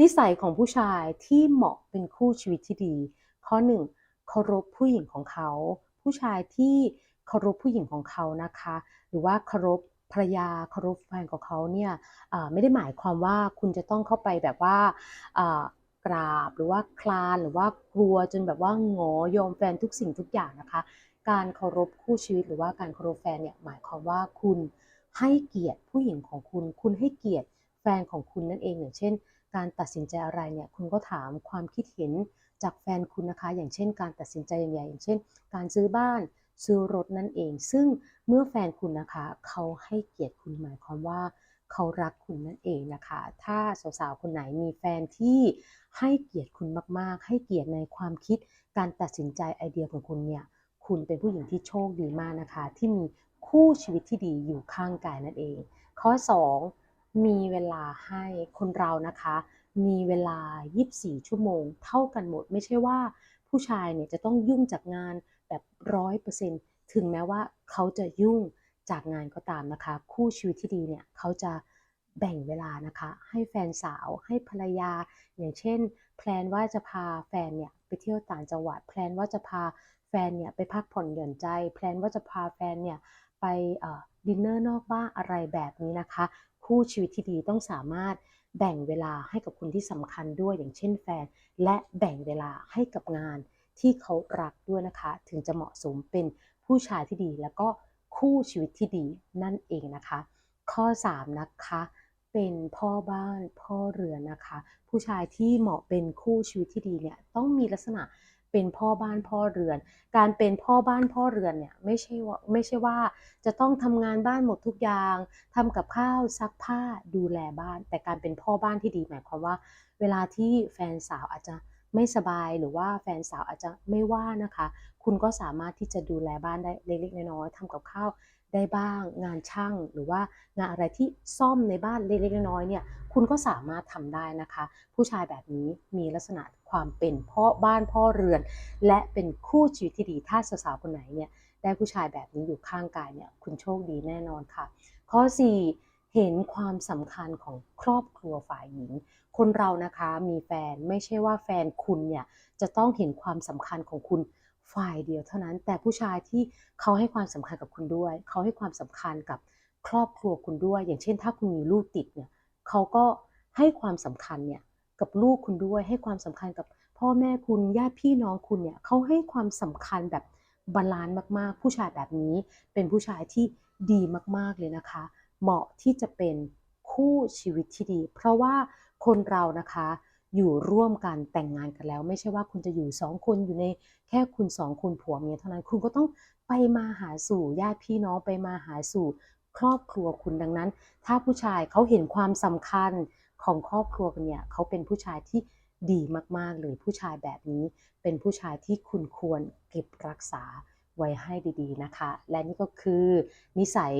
นิสัยของผู้ชายที่เหมาะเป็นคู่ชีวิตที่ดี ข้อหนึ่งเคารพผู้หญิงของเขา ผู้ชายที่เคารพผู้หญิงของเขานะคะ หรือว่าเคารพภรรยาเคารพแฟนของเขาเนี่ยไม่ได้หมายความว่าคุณจะต้องเข้าไปแบบว่ากราบหรือว่าคลานหรือว่ากลัวจนแบบว่างอยอมแฟนทุกสิ่งทุกอย่างนะคะ การเคารพคู่ชีวิตหรือว่าการเคารพแฟนเนี่ยหมายความว่าคุณให้เกียรติผู้หญิงของคุณ คุณให้เกียรติแฟนของคุณนั่นเองอย่างเช่น การตัดสินใจอะไรเนี่ยคุณก็ถามความคิดเห็นจากแฟนคุณนะคะ อย่างเช่น การตัดสินใจอย่างใหญ่อย่างเช่น การซื้อบ้านซื้อรถนั่นเอง ซึ่งเมื่อแฟนคุณนะคะ เขาให้เกียรติคุณหมายความว่าเขารักคุณนั่นเองนะคะ ถ้าสาวๆคนไหนมีแฟนที่ให้เกียรติคุณมากๆ ให้เกียรติในความคิด การตัดสินใจไอเดียของคุณเนี่ย คุณเป็นผู้หญิงที่โชคดีมากนะคะ ที่มีคู่ชีวิตที่ดีอยู่ข้างกายนั่นเอง ข้อ 2 มีเวลาให้คนเรานะคะ มีเวลา 24 ชั่วโมง เท่ากันหมด ไม่ใช่ว่าผู้ชายเนี่ยจะต้องยุ่งจากงานแบบร้อยเปอร์เซ็นต์ถึงแม้ว่าเขาจะยุ่งจากงานก็ตามนะคะ คู่ชีวิตที่ดีเนี่ยเขาจะแบ่งเวลานะคะ ให้แฟนสาวให้ภรรยา อย่างเช่น แพลนว่าจะพาแฟนเนี่ยไปเที่ยวต่างจังหวัด แพลนว่าจะพาแฟนเนี่ยไปพักผ่อนหย่อนใจ แพลนว่าจะพาแฟนเนี่ยไปดินเนอร์นอกบ้านอะไรแบบนี้นะคะ คู่ชีวิตที่ดีต้องสามารถแบ่งเวลาให้กับคนที่สำคัญด้วยอย่างเช่นแฟน และแบ่งเวลาให้กับงานที่เขารักด้วยนะคะ ถึงจะเหมาะสมเป็นผู้ชายที่ดี แล้วก็คู่ชีวิตที่ดีนั่นเองนะคะ ข้อ 3 นะคะเป็นพ่อบ้านพ่อเรือนนะคะ ผู้ชายที่เหมาะเป็นคู่ชีวิตที่ดีเนี่ยต้องมีลักษณะ เป็นพ่อบ้านพ่อเรือน การเป็นพ่อบ้านพ่อเรือนเนี่ยไม่ใช่ว่าไม่ใช่ว่าจะต้องทำงานบ้านหมดทุกอย่างทำกับข้าวซักผ้าดูแลบ้าน แต่การเป็นพ่อบ้านที่ดีหมายความว่า เวลาที่แฟนสาวอาจจะไม่สบายหรือว่าแฟนสาวอาจจะไม่ว่านะคะ คุณก็สามารถที่จะดูแลบ้านได้เล็กๆน้อยๆทำกับข้าว ได้บ้าง งานช่างหรือว่างานอะไรที่ซ่อมในบ้านเล็กๆน้อยๆเนี่ยคุณก็สามารถทำได้นะคะ ผู้ชายแบบนี้มีลักษณะความเป็นพ่อบ้านพ่อเรือน และเป็นคู่ชีวิตที่ดีถ้าสาวๆคนไหนเนี่ยได้ผู้ชายแบบนี้อยู่ข้างกายเนี่ยคุณโชคดีแน่นอนค่ะ ข้อ 4 เห็นความสำคัญของครอบครัวฝ่ายหญิง คนเรานะคะมีแฟนไม่ใช่ว่าแฟนคุณเนี่ยจะต้องเห็นความสำคัญของคุณ ฝ่ายเดียวเท่านั้น แต่ผู้ชายที่เขาให้ความสำคัญกับคุณด้วย เขาให้ความสำคัญกับครอบครัวคุณด้วย อย่างเช่น ถ้าคุณมีลูกติดเนี่ยเขาก็ให้ความสำคัญเนี่ยกับลูกคุณด้วยให้ความสำคัญกับพ่อแม่คุณญาติพี่น้องคุณเนี่ยเขาให้ความสำคัญแบบบาลานซ์มากๆ ผู้ชายแบบนี้เป็นผู้ชายที่ดีมากๆเลยนะคะ เหมาะที่จะเป็นคู่ชีวิตที่ดี เพราะว่าคนเรานะคะ อยู่ร่วมกันแต่งงานกันแล้ว ไม่ใช่ว่าคุณจะอยู่สองคนอยู่ในแค่คุณสองคนผัวเมียเท่านั้นคุณก็ต้องไปมาหาสู่ญาติพี่น้องไปมาหาสู่ครอบครัวคุณดังนั้น ถ้าผู้ชายเขาเห็นความสำคัญของครอบครัวกันเนี่ยเขาเป็นผู้ชายที่ดีมากๆเลยผู้ชายแบบนี้ เป็นผู้ชายที่คุณควรเก็บรักษาไว้ให้ดีๆนะคะ และนี่ก็คือนิสัย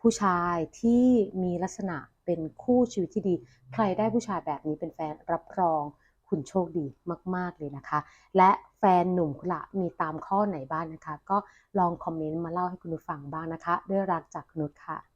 ผู้ชายที่มีลักษณะเป็นคู่ชีวิตที่ดี ใครได้ผู้ชายแบบนี้เป็นแฟนรับรองคุณโชคดีมาก ๆ เลยนะคะ และแฟนหนุ่มคุณละมีตามข้อไหนบ้างนะคะ ก็ลองคอมเมนต์มาเล่าให้คุณฟังบ้างนะคะ ด้วยรักจากคุณนุชค่ะ